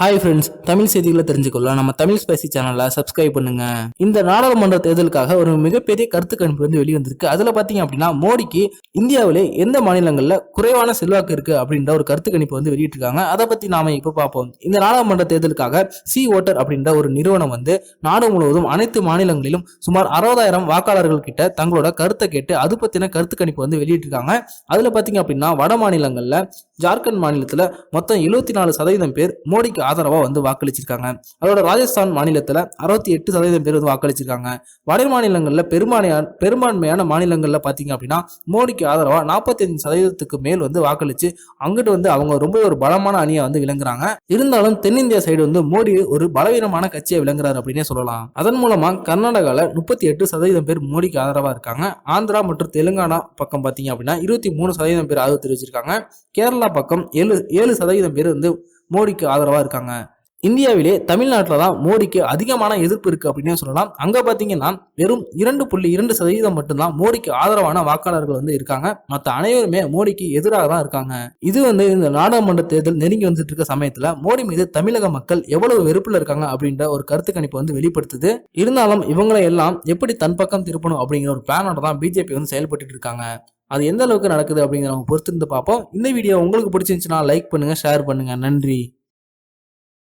Hi friends Tamil செய்திகளை தெரிஞ்சுக்கொள்ள நம்ம Tamil spicy சேனலை சப்ஸ்கிரைப் பண்ணுங்க. இந்த நாடாளுமன்ற தேர்தலுக்காக ஒரு மிகப்பெரிய கருத்து கணிப்பு வந்து வெளிவந்திருக்கு. அதுல பாத்தீங்க அப்படின்னா மோடிக்கு இந்தியாவிலே எந்த மாநிலங்கள்ல குறைவான செல்வாக்கு இருக்கு அப்படின்ற ஒரு கருத்து கணிப்பு வந்து வெளியிட்டிருக்காங்க. அதை பத்தி நாம இப்ப பார்ப்போம். இந்த நாடாளுமன்ற தேர்தலுக்காக சி ஓட்டர் அப்படின்ற ஒரு நிறுவனம் வந்து நாடு முழுவதும் அனைத்து மாநிலங்களிலும் சுமார் அறுபதாயிரம் வாக்காளர்கள் கிட்ட தங்களோட கருத்தை கேட்டு அது பத்தின கருத்து கணிப்பு வந்து வெளியிட்டிருக்காங்க. அதுல பாத்தீங்க அப்படின்னா வட மாநிலங்கள்ல ஜார்க்கண்ட் மாநிலத்தில் மொத்தம் எழுபத்தி நாலு சதவீதம் பேர் மோடிக்கு ஆதரவாக வந்து வாக்களிச்சிருக்காங்க. அதோட ராஜஸ்தான் மாநிலத்தில் அறுபத்தி எட்டு சதவீதம் பேர் வந்து வாக்களிச்சிருக்காங்க. வட மாநிலங்களில் பெரும்பான்மையான பெரும்பான்மையான மாநிலங்களில் பார்த்தீங்க அப்படின்னா மோடிக்கு ஆதரவாக நாற்பத்தி சதவீதத்துக்கு மேல் வந்து வாக்களித்து அங்கிட்டு வந்து அவங்க ரொம்ப ஒரு பலமான அணியாக வந்து விளங்குறாங்க. இருந்தாலும் தென்னிந்தியா சைடு வந்து மோடி ஒரு பலவீனமான கட்சியை விளங்குறாரு அப்படின்னே சொல்லலாம். அதன் மூலமா கர்நாடகாவில் முப்பத்தி எட்டு சதவீதம் பேர் மோடிக்கு ஆதரவாக இருக்காங்க. ஆந்திரா மற்றும் தெலுங்கானா பக்கம் பார்த்தீங்க அப்படின்னா இருபத்தி மூணு சதவீதம் பேர் ஆதரவு தெரிவிச்சிருக்காங்க. கேரளா பக்கம் ஏழு ஏழு சதவீதம் பேர் வந்து மோடிக்கு ஆதரவாக இருக்காங்க. இந்தியாவிலே தமிழ்நாட்டில் தான் மோடிக்கு அதிகமான எதிர்ப்பு இருக்கு அப்படின்னு சொல்லலாம். அங்கே பார்த்தீங்கன்னா வெறும் இரண்டு புள்ளி இரண்டு சதவீதம் மட்டும்தான் மோடிக்கு ஆதரவான வாக்காளர்கள் வந்து இருக்காங்க. மற்ற அனைவருமே மோடிக்கு எதிராக தான் இருக்காங்க. இது வந்து இந்த நாடாளுமன்ற தேர்தல் நெருங்கி வந்துட்டு இருக்க சமயத்தில் மோடி மீது தமிழக மக்கள் எவ்வளவு வெறுப்பில் இருக்காங்க அப்படின்ற ஒரு கருத்து கணிப்பு வந்து வெளிப்படுத்துது. இருந்தாலும் இவங்களை எல்லாம் எப்படி தன் பக்கம் திருப்பணும் அப்படிங்கிற ஒரு பிளானோட தான் பிஜேபி வந்து செயல்பட்டு இருக்காங்க. அது எந்த அளவுக்கு நடக்குது அப்படிங்கிறவங்க பொறுத்திருந்து பார்ப்போம். இந்த வீடியோ உங்களுக்கு பிடிச்சிருந்துச்சுன்னா லைக் பண்ணுங்கள் ஷேர் பண்ணுங்கள் நன்றி.